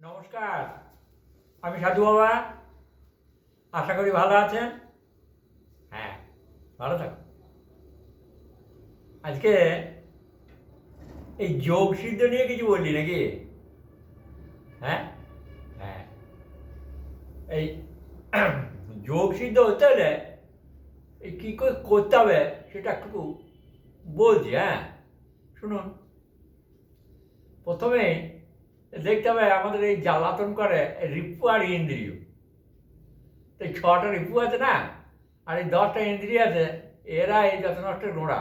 নমস্কার, আমি সাধু বাবা। আশা করি ভালো আছেন? হ্যাঁ ভালো থাকুন। আজকে এই যোগ সিদ্ধ নিয়ে কিছু বললি নাকি? হ্যাঁ? হ্যাঁ। এই যোগ সিদ্ধ হতে হলে এই কী করে করতে হবে সেটা একটু বলছি হ্যাঁ? শুনুন। প্রথমে দেখতে হবে আমাদের এই জ্বালাতন করে রিপু আর ইন্দ্রিয়। তো ছটা রিপু আছে না? আর এই দশটা ইন্দ্রিয় আছে, এরা এই যত নষ্ট গোড়া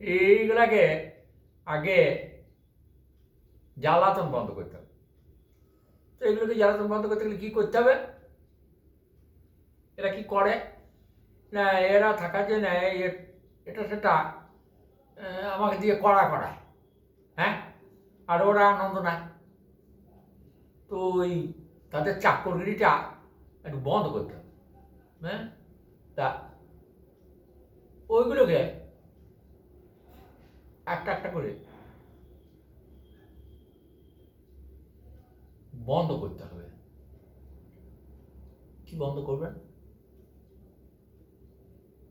এইগুলাকে আগে জ্বালাতন বন্ধ করতে হবে। তো এগুলোকে জ্বালাতন বন্ধ করতে গেলে কী করতে হবে? এরা কি করে? না, এরা থাকার জন্য এটা সেটা আমাকে দিয়ে করা করায়। হ্যাঁ? আর ওরা আনন্দ নেয়। তো ওই তাদের চাকরগিরিটা একটু বন্ধ করতে হবে হ্যাঁ? তা ওইগুলোকে একটা একটা করে বন্ধ করতে হবে। কি বন্ধ করবেন?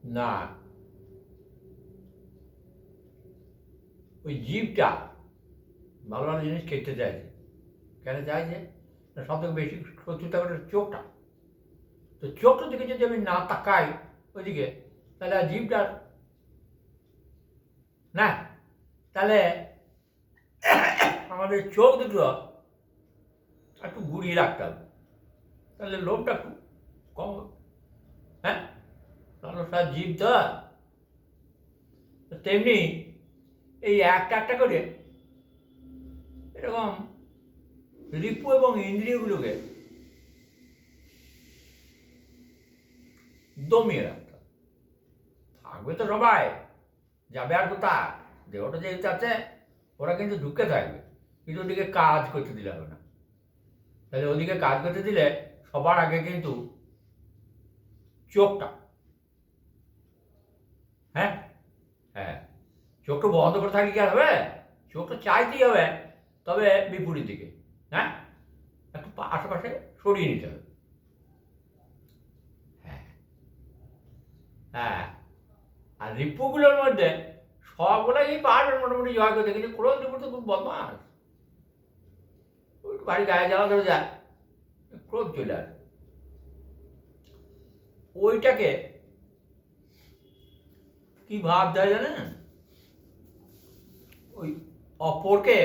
না। ওই জীবটা ভালো ভালো জিনিস খেতে চাইছে। কেন চাইছে? সব থেকে বেশি শত্রুতা করে চোখটা। তো চোখটার দিকে যদি আমি না তাকাই ওইদিকে, তাহলে আর জীবটা না। তাহলে আমাদের চোখ দুটো একটু ঘুরিয়ে রাখতে হবে। তাহলে লোভটা একটু কম। হ্যাঁ? মানুষের জীব তো তেমনি এই একটা একটা করে এরকম রিপু এবং ইন্দ্রিয়গুলোকে দমিয়ে রাখতে থাকবে তো সবাই, যাবে আর কোথা দেহটা যেহেতু আছে, ওরা কিন্তু ঢুকে থাকবে। কিন্তু ওদিকে কাজ করতে দিলে হবে না। তাহলে ওদিকে কাজ করতে দিলে সবার আগে কিন্তু চোখটা হ্যাঁ? হ্যাঁ। চোখটা বন্ধ করে থাকলে কি হবে? চোখটা চাইতেই হবে, তবে বিপরীত দিকে। হ্যাঁ? একটু আশেপাশে সরিয়ে নিতে হবে। হ্যাঁ। হ্যাঁ। আর রিপুগুলোর মধ্যে সবগুলোই পারবেন মোটামুটি জয় করতে কিন্তু ক্রোধ রিপু তো খুব বদমাস। বাড়ি গায়ে জ্বালা ধরে যায়, ক্রোধ চলে আসে। ওইটাকে কি ভাব দেয় জানেন? ওই অপরকে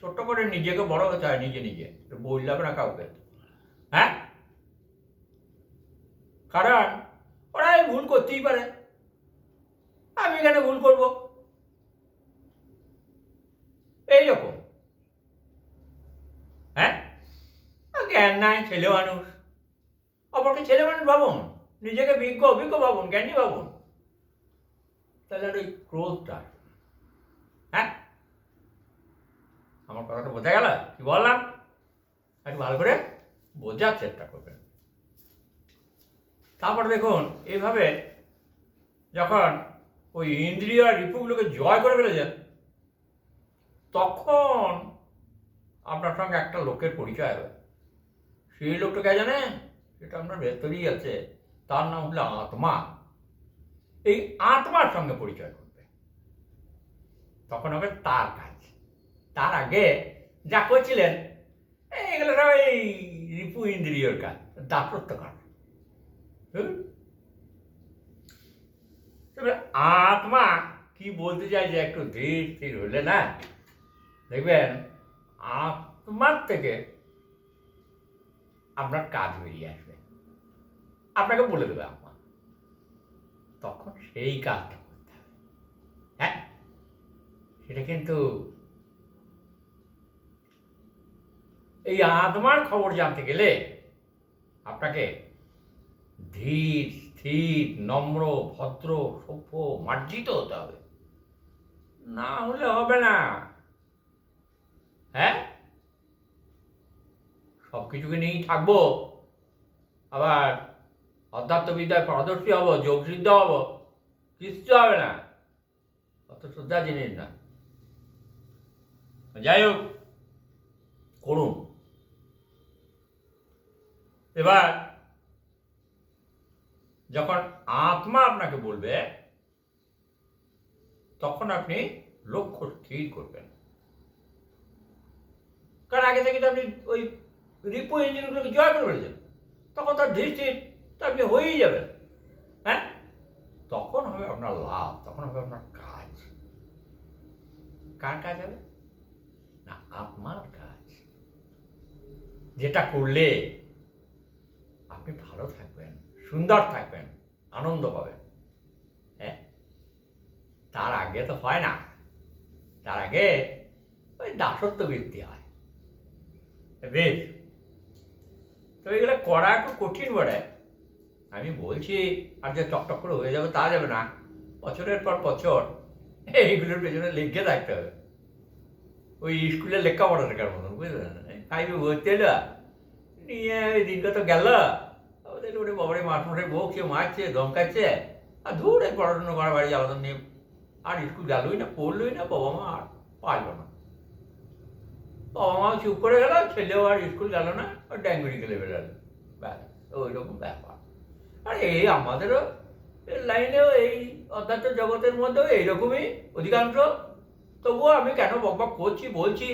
ছোট্ট করে নিজেকে, বড় হতে হয় নিজে নিজে। বললাম না কাউকে? হ্যাঁ? কারণ ওরা ভুল করতেই পারে। আমি এখানে ভুল করব। এইরকম হ্যাঁ? জ্ঞান নাই, ছেলে মানুষ। অপরকে ছেলে মানুষ ভাবুন? নিজেকে বিজ্ঞ অভিজ্ঞ ভাবুন, জ্ঞানী ভাবুন। তাহলে ওই ক্রোধটা আসবে। হ্যাঁ আমার কথাটা বোঝা গেল? কি বললাম? একটু ভালো করে বোঝার চেষ্টা করবেন। তারপর দেখুন, এইভাবে যখন ওই ইন্দ্রিয় রিপুগুলোকে জয় করে ফেলেছেন তখন আপনার সঙ্গে একটা লোকের পরিচয় হবে। সেই লোকটা কে জানে? সেটা আপনার ভেতরেই আছে। তার নাম হলো আত্মা। এই আত্মার সঙ্গে পরিচয় করবে। তখন হবে তার তার আগে যা করছিলেন এগুলো সব এই রিপু ইন্দ্রিয়র কাজ দাসত্ব কাজ? তবে আত্মা কি বলতে চাই যে একটু ধীর স্থির হলে না? দেখবেন, আত্মার থেকে আপনার কাজ বেরিয়ে আসবে। আপনাকে বলে দেবে আত্মা, তখন সেই কাজটা করতে হবে। হ্যাঁ? সেটা কিন্তু এই আত্মার খবর জানতে গেলে আপনাকে ধীর, স্থির, নম্র, ভদ্র, সভ্য, মার্জিত হতে হবে। না হলে হবে না। হ্যাঁ? সব কিছুকে নিয়েই থাকব। আবার অধ্যাত্মবিদ্যায় পারদর্শী হব, যোগসিদ্ধ হব, কিচ্ছু হবে না। অত শ্রদ্ধা জিনিস না। যাই হোক, করুন। এবার যখন আত্মা আপনাকে বলবে, তখন আপনি লক্ষ্য স্থির করবেন। কারণ আগে থেকে তো আপনি ওই রিপো ইঞ্জিনগুলোকে জয় করে ফেলেছেন। তখন তার দৃষ্টি তো আপনি হয়েই যাবেন। হ্যাঁ? তখন হবে আপনার লাভ, তখন হবে আপনার কাজ। কার কাজ হবে? না, আত্মার কাজ। যেটা করলে সুন্দর থাকবেন, আনন্দ পাবেন। হ্যাঁ? তার আগে তো হয় না। তার আগে ওই দাসত্ব বৃত্তি হয়। বেশ। তো এগুলো করা একটু কঠিন বটে। আমি বলছি, আর যে টকটক করে হয়ে যাবে তা যাবে না। বছরের পর বছর এইগুলোর পেছনে লিখে থাকতে হবে। ওই স্কুলে লেখা পড়া শেখার মতন বুঝলেন ফাইভে হলো নিয়ে ওই দিনটা তো গেল। ওরে বাবারে মাঠমুঠে বকছে মারছে, ধমকাচ্ছে। আর দূরে পড়াশোনা করা বাড়ি যাওয়া নিয়ে আর স্কুল গেলই না, পড়লই না, বাবা মা আর পারল না। বাবা মা চুপ করে গেল, ছেলেও আর স্কুল গেল না আর ড্যাঙ্গুড়ি গেলে বেরোলো ব্যাস ওই রকম ব্যাপার। আর এই আমাদেরও লাইনেও এই অধ্যাত্ম জগতের মধ্যেও এইরকমই অধিকাংশ। তবুও আমি কেন বকবক করছি, বলছি,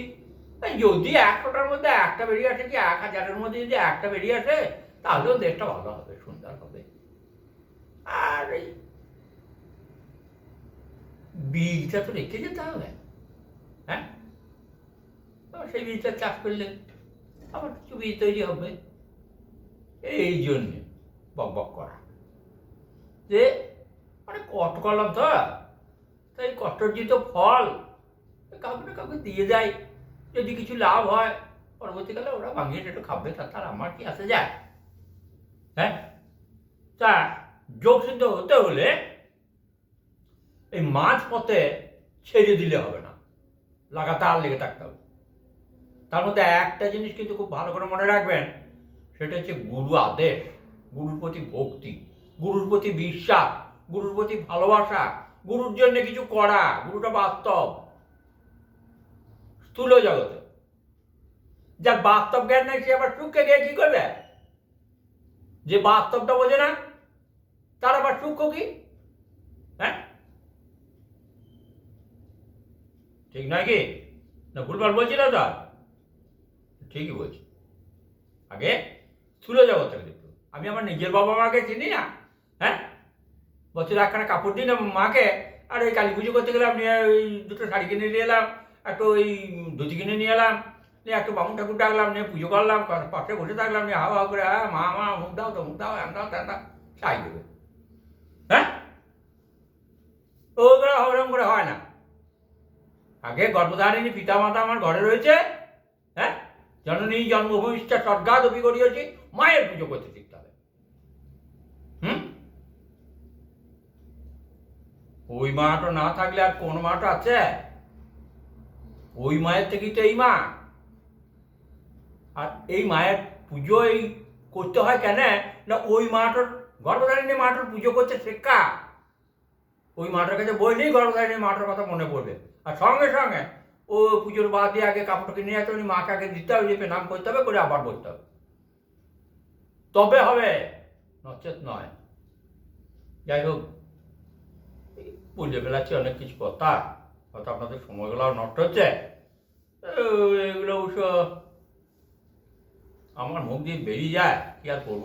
এই যদি একশোটার মধ্যে একটা বেরিয়ে আসে কি, এক হাজারের মধ্যে যদি একটা বেরিয়ে আসে তাহলেও দেশটা ভালো হবে, সুন্দর হবে। আর এই বীজটা তো রেখে যেতে হবে। হ্যাঁ? সেই বীজটা চাষ করলে আবার কিছু বীজ তৈরি হবে। এই জন্যে বক বক করা। যে মানে কষ্ট করলাম তো তাই কষ্টার্জিত ফল কাউকে কাউকে দিয়ে যায়। যদি কিছু লাভ হয়, পরবর্তীকালে ওরা ভাঙিয়ে একটু খাবে, তা তার আমার কি আসে যায়? হ্যাঁ? তা যোগ সিদ্ধ হতে হলে এই মাছ পথে ছেড়ে দিলে হবে না। লাগাতার লেগে থাকতে হবে। তার মধ্যে একটা জিনিস কিন্তু খুব ভালো করে মনে রাখবেন, সেটা হচ্ছে গুরু আদেশ, গুরুর প্রতি ভক্তি, গুরুর প্রতি বিশ্বাস, গুরুর প্রতি ভালোবাসা, গুরুর জন্য কিছু করা, গুরুটা বাস্তব। স্থূল জগতে। যার বাস্তব জ্ঞান নেই, সে আবার সুখকে গিয়ে কি করবে? যে বাস্তবটা বোঝে না, তার আবার সুখ কি? হ্যাঁ? ঠিক নয় কি? না, ভুলভাল বলছি না তো? ঠিকই বলছি। আগে স্থূল জগৎটাকে দেখতে আমি আমার নিজের বাবা মাকে চিনি না হ্যাঁ? বছর একখানা কাপড় দিই না মাকে, আর ওই কালী পুজো করতে গেলাম ওই দুটো শাড়ি কিনে নিয়ে এলাম, একটু ওই ধুতি কিনে নিয়ে এলাম নিয়ে একটু বামুন ঠাকুর ডাকলাম নিয়ে পুজো করলাম পাশে বসে থাকলাম নিয়ে হাওয়া করে হ্যাঁ মা মা, মুখ দাও তো, মুখ দাও এম দাও তেন দাও চাই দেবে। হ্যাঁ? ওগুলো ওরকম করে হয় না। আগে গর্ভধারিণী পিতা মাতা আমার ঘরে রয়েছে হ্যাঁ? জননী জন্মভূমিষ্ঠা সদ্গাদ অপি করিয়েছি, মায়ের পুজো করতে শিখতে হবে। হুম? ওই মাটা না থাকলে আর কোন মাটা আছে? ওই মায়ের থেকেই তো এই মা। আর এই মায়ের পুজো এই করতে হয় কেন? না ওই মাটার গর্ভধারিণী মাটার পুজো করতে শেখা ওই মাটার কাছে বললেই গর্ভধারিণী মাটার কথা মনে পড়বে। আর সঙ্গে সঙ্গে ও পুজোর বাদ দিয়ে আগে কাপড়টাকে নিয়ে আসতে হবে মাকে আগে দিতে হবে যে নাম করতে হবে, করে আবার বলতে হবে। তবে হবে, নচেত নয়। যাই হোক এই বুঝে ফেলাচ্ছি অনেক কিছু কথা। হয়তো আপনাদের সময়গুলো নষ্ট হচ্ছে। এগুলো অবশ্য আমার মুখ দিয়ে বেরিয়ে যায়, কি আর করব?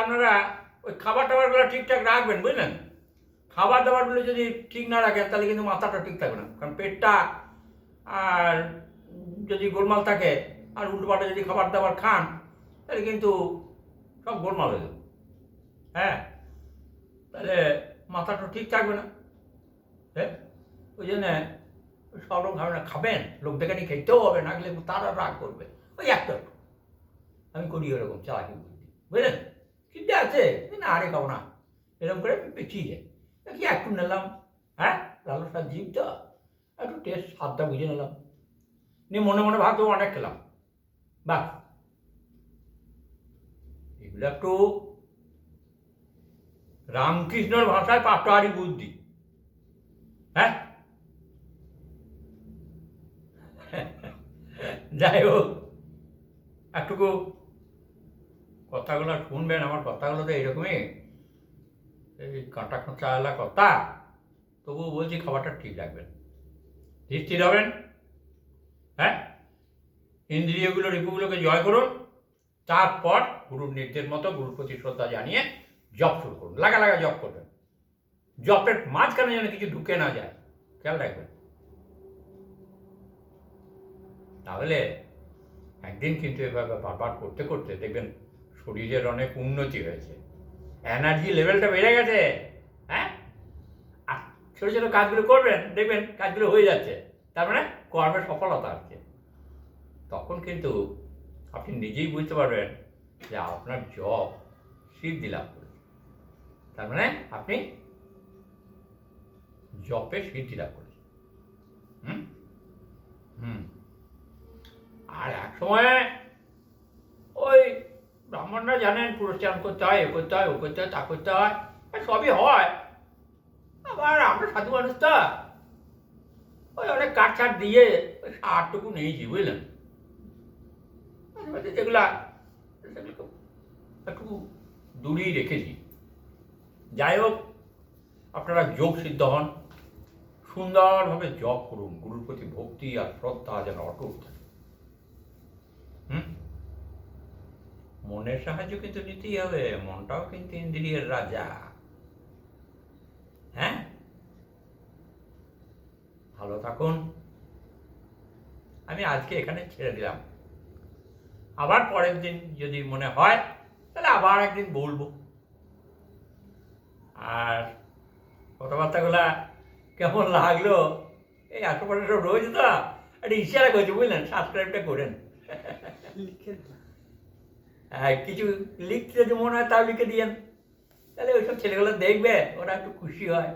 আপনারা ওই খাবার টাবারগুলো ঠিকঠাক রাখবেন, বুঝলেন? খাবার দাবারগুলো যদি ঠিক না রাখেন, তাহলে কিন্তু মাথাটা ঠিক থাকবে না। কারণ পেটটা আর যদি গোলমাল থাকে, আর উল্টোপাল্টা যদি খাবার দাবার খান, তাহলে কিন্তু সব গোলমাল হয়ে যাবে। হ্যাঁ? তাহলে মাথাটা ঠিক থাকবে না। হ্যাঁ? ওই জন্য সব রকম খাবেন, লোক নিয়ে খেতেও হবে, না গেলে তারা রাগ করবে। ওই একটা আমি করি এরকম চালাকি বুদ্ধি বুঝলেন? চিন্তা আছে? না আরে খাব না এরকম করে আমি পেছিয়ে যাই। কি, একটু নিলাম হ্যাঁ? লালসার জীব তো। একটু টেস্ট স্বাদটা বুঝে নিলাম। নিয়ে মনে মনে ভাবতো অনেক খেলাম। বাহ! এগুলো একটু রামকৃষ্ণর ভাষায় পাটোয়ারি বুদ্ধি। হ্যাঁ? যাই হোক। একটুকু কথাগুলো শুনবেন, আমার কথাগুলো তো এইরকমই। এই কাঁটা এলা কথা। তবুও বলছি খাবারটা ঠিক রাখবেন। স্থির হবেন? হ্যাঁ? ইন্দ্রিয়গুলো, রিপুগুলোকে জয় করুন। তারপর গুরুর নির্দেশ মতো গুরুর প্রতি শ্রদ্ধা জানিয়ে জপ শুরু করুন। লাগা লাগা জপ করবেন। জপের মাঝখানে যেন কিছু ঢুকে না যায়। খেয়াল রাখবেন। তাহলে একদিন কিন্তু এভাবে বারবার করতে করতে দেখবেন শরীরের অনেক উন্নতি হয়েছে। এনার্জি লেভেলটা বেড়ে গেছে। হ্যাঁ? আর ছোটো ছোটো কাজগুলো করবেন, দেখবেন কাজগুলো হয়ে যাচ্ছে। তার মানে কর্মের সফলতা আসছে তখন কিন্তু আপনি নিজেই বুঝতে পারবেন যে আপনার জব সিদ্ধি লাভ করেছে তার মানে আপনি জপে সিদ্ধি লাভ করেছেন হুম? হুম। আর এক সময় ওই ব্রাহ্মণরা জানেন পুরস্কার করতে হয়, এ করতে হয়, ও করতে হয়, তা করতে হয় সবই হয়। আবার আমরা সাধু মানুষ তো। ওই অনেক কাঠ ছাট দিয়ে ওই সারটুকু নিয়েছি বুঝলেন যেগুলা সেগুলো একটু দূরেই রেখেছি। যাই হোক, আপনারা যোগ সিদ্ধ হন। সুন্দরভাবে জপ করুন, গুরুর প্রতি ভক্তি আর শ্রদ্ধা যেন অটুট থাকে। হুম? মনের সাহায্য কিন্তু নিতেই হবে, মনটাও কিন্তু ইন্দ্রিয়ের রাজা। হ্যাঁ? ভালো থাকুন। আমি আজকে এখানে ছেড়ে দিলাম। আবার পরের দিন যদি মনে হয়, তাহলে আবার একদিন বলব। আর কথাবার্তাগুলা কেমন লাগল? এই আশেপাশে সব রয়েছে তো? একটা ইশারা করছে, বুঝলেন? সাবস্ক্রাইবটা করেন। লিখে হ্যাঁ কিছু লিখতে যদি মনে হয় তাও লিখে দিয়েন। তাহলে ওইসব ছেলেগুলো দেখবে, ওরা একটু খুশি হয়।